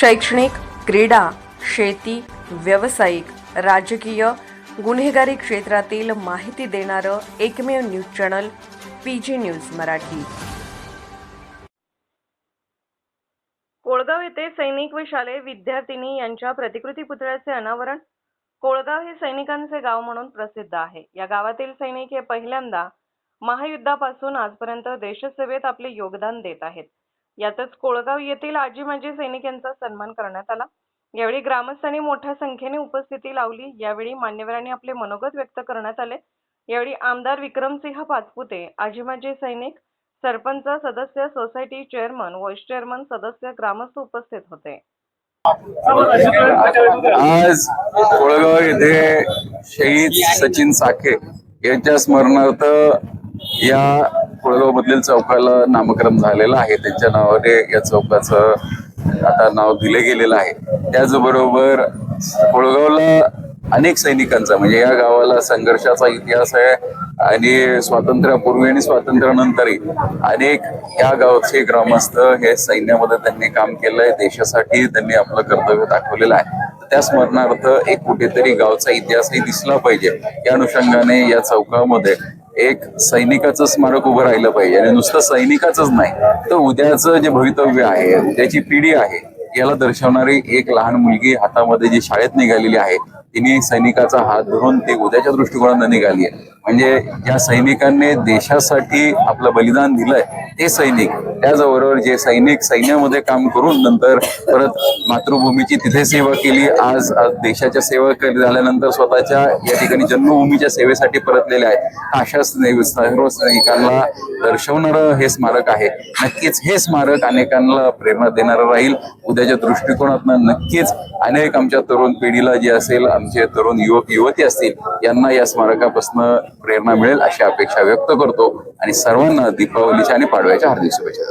शैक्षणिक क्रीडा शेती व्यावसायिक राजकीय गुन्हेगारी क्षेत्रातील माहिती देणारं एकमेव news channel P G news Marathi. Kolgaon येथे सैनिक व शालेय विद्यार्थिनी यांच्या प्रतिकृती पुतळ्याचे अनावरण. कोळगाव हे सैनिकांचे गाव म्हणून प्रसिद्ध आहे. या गावातील सैनिक हे पहिल्यांदा महायुद्धापासून आजपर्यंत देशसेवेत आपले योगदान देत आहेत. यातच कोळगाव येथील आजी माजी सैनिक यांचा सन्मान करण्यात आला. यावेळी ग्रामस्थांनी मोठ्या संख्येने उपस्थिती लावली. यावेळी मान्यवरांनी आपले मनोगत व्यक्त करण्यात आले. यावेळी आमदार विक्रमसिंह पाचपुते आजी माजी सैनिक सरपंच सदस्य सोसायटी चेअरमन व्हाईस चेअरमन सदस्य ग्रामस्थ उपस्थित होते. आज कोळगाव येथे शहीद सचिन साखे यांच्या स्मरणार्थ या कोळगाव मधील चौकाला नामकरण झालेलं आहे. त्यांच्या नावाने या चौकाचं आता नाव दिलं गेलेलं आहे. त्याचबरोबर कोळगावला अनेक सैनिकांचा म्हणजे या गावाला संघर्षाचा इतिहास आहे आणि स्वातंत्र्यापूर्वी आणि स्वातंत्र्यानंतरही अनेक या गावचे ग्रामस्थ हे सैन्यामध्ये त्यांनी काम केलंय. देशासाठी त्यांनी आपलं कर्तव्य दाखवलेलं आहे. त्या स्मरणार्थ एक कुठेतरी गावचा इतिहासही दिसला पाहिजे. या अनुषंगाने या चौकामध्ये एक सैनिकाचं स्मारक उभं राहिलं पाहिजे. आणि नुसतं सैनिकाचंच नाही तर उद्याचं जे भवितव्य आहे उद्याची पिढी आहे याला दर्शवणारी एक लहान मुलगी हातामध्ये जी शाळेत निघालेली आहे तिने सैनिकाचा हात धरून ती उद्याच्या दृष्टिकोनानं निघाली आहे. म्हणजे या सैनिकांनी देशासाठी आपलं बलिदान दिलंय ते सैनिक त्याचबरोबर जे सैनिक सैन्यामध्ये काम करून नंतर परत मातृभूमीची तिथे सेवा केली. आज आज देशाच्या सेवा केली झाल्यानंतर स्वतःच्या या ठिकाणी जन्मभूमीच्या सेवेसाठी परतलेले आहेत. अशा सर्व सैनिकांना दर्शवणारं हे स्मारक आहे. नक्कीच हे स्मारक अनेकांना प्रेरणा देणारं राहील. उद्याच्या दृष्टिकोनातनं नक्कीच अनेक आमच्या तरुण पिढीला जे असेल आमचे तरुण युवक युवती असतील यांना या स्मारकापासून प्रेरणा मिळेल अशी अपेक्षा व्यक्त करतो. आणि सर्वांना दीपावलीच्या आणि पाडव्याच्या हार्दिक शुभेच्छा